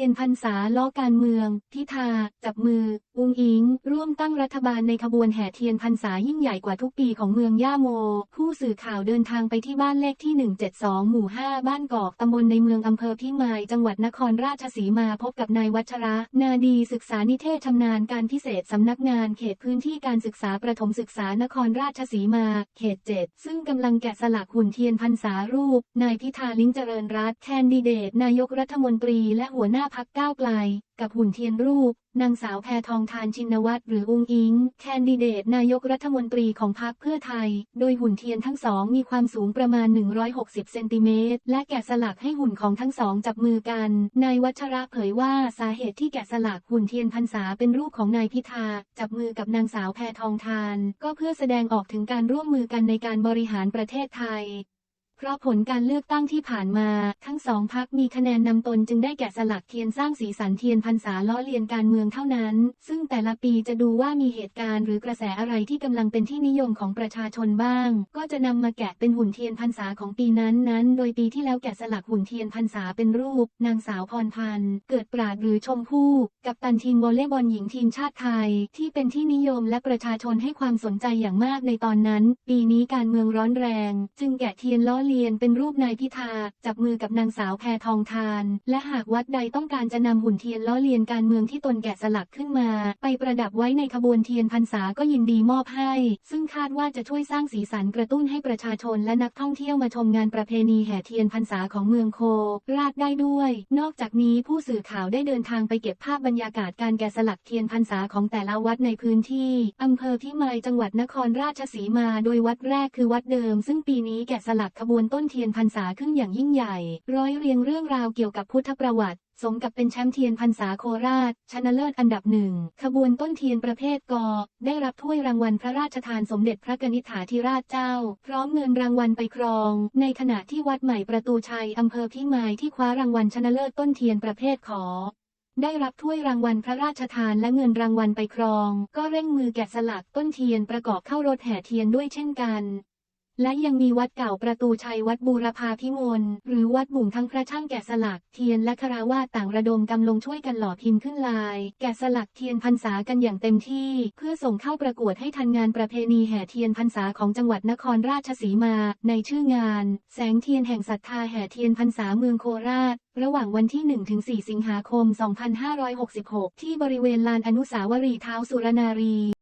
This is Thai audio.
ทียนพรรษาล้อการเมือง พิธา จับมือ อุงอิง ร่วมตั้งรัฐบาลในขบวนแห่เทียนพรรษายิ่งใหญ่กว่าทุกปีของเมืองย่าโม ผู้สื่อข่าวเดินทางไปที่บ้านเลขที่ 172 หมู่ 5 บ้านกอกตำบลในเมืองอำเภอพิมาย จังหวัดนครราชสีมาพบกับนายวัชระ นาดีศึกษานิเทศชำนาญการพิเศษสำนักงานเขตพื้นที่การศึกษาประถมศึกษานครราชสีมา เขต 7 ซึ่งกำลังแกะสลักหุ่นเทียนพรรษารูป นายพิธาลิ้มเจริญรัตน์แคนดิเดตนายกรัฐมนตรีและหัวหน้าพักก้าวไกล กับหุ่นเทียนรูป นางสาวแพทองทานชินวัตรหรืออุงอิง แคนดิเดตนายกรัฐมนตรีของพรรคเพื่อไทย โดยหุ่นเทียนทั้งสองมีความสูงประมาณ 160 เซนติเมตร และแกะสลักให้หุ่นของทั้งสองจับมือกัน นายวัชระเผยว่าสาเหตุที่แกะสลักหุ่นเทียนพรรษาเป็นรูปของนายพิธา จับมือกับนางสาวแพทองทาน ก็เพื่อแสดงออกถึงการร่วมมือกันในการบริหารประเทศไทย เพราะผลการเลือกตั้งที่ผ่านมา ทั้งสองพักมีคะแนนนำตนจึงได้แกะสลักเทียนสร้างสีสันเทียนพรรษาล้อเลียนการเมืองเท่านั้น ซึ่งแต่ละปีจะดูว่ามีเหตุการณ์หรือกระแสอะไรที่กำลังเป็นที่นิยมของประชาชนบ้าง ก็จะนำมาแกะเป็นหุ่นเทียนพรรษาของปีนั้นนั้น โดยปีที่แล้วแกะสลักหุ่นเทียนพรรษาเป็นรูป นางสาวพรพันธ์ เกิดปราดหรือชมพู่ กับตันทีมวอลเลย์บอลหญิงทีมชาติไทย ที่เป็นที่นิยมและประชาชนให้ความสนใจอย่างมากในตอนนั้น ปีนี้การเมืองร้อนแรง จึงแกะเทียนล้อเลียนเป็นรูปนายพิธาจับมือกับนางสาวแพทองทาน และหากวัดใดต้องการจะนำหุ่นเทียนล้อเลียนการเมืองที่ตนแกะสลักขึ้นมา ไปประดับไว้ในขบวนเทียนพรรษาก็ยินดีมอบให้ ซึ่งคาดว่าจะช่วยสร้างสีสันกระตุ้นให้ประชาชนและนักท่องเที่ยวมาชมงานประเพณีแห่เทียนพรรษาของเมืองโคราชได้ด้วย นอกจากนี้ผู้สื่อข่าวได้เดินทางไปเก็บภาพบรรยากาศการแกะสลักเทียนพรรษาของแต่ละวัดในพื้นที่อำเภอพิมายจังหวัดนครราชสีมา โดยวัดแรกคือวัดเดิม ซึ่งปีนี้แกะสลักขบวนนต้นเทียนพรรษาขึ้นอย่างยิ่งใหญ่ ร้อยเรียงเรื่องราวเกี่ยวกับพุทธประวัติ สมกับเป็นแชมป์เทียนพรรษาโคราช ชนะเลิศอันดับหนึ่ง ขบวนต้นเทียนประเภทกอ ได้รับถ้วยรางวัลพระราชทานสมเด็จพระกนิษฐาธิราชเจ้า พร้อมเงินรางวัลไปครอง ในขณะที่วัดใหม่ประตูชัยอำเภอพิมายที่คว้ารางวัลชนะเลิศต้นเทียนประเภทขอได้รับถ้วยรางวัลพระราชทานและเงินรางวัลไปครอง ก็เร่งมือแกะสลักต้นเทียนประกอบเข้ารถแห่เทียนด้วยเช่นกัน และยังมีวัดเก่าประตูชัยวัดบูรพาพิมลหรือวัดบุ่งทั้งพระช่างแกะสลักเทียนและคาราวาต่างระดมกำลงช่วยกันหล่อพิมพ์ขึ้นลาย แกะสลักเทียนพรรษากันอย่างเต็มที่ เพื่อส่งเข้าประกวดให้ทันงานประเพณีแห่เทียนพรรษาของจังหวัดนครราชสีมา ในชื่องาน แสงเทียนแห่งศรัทธาแห่เทียนพรรษาเมืองโคราชระหว่างวันที่ 1-4 สิงหาคม 2566 ที่บริเวณลานอนุสาวรีย์เท้าสุรนารี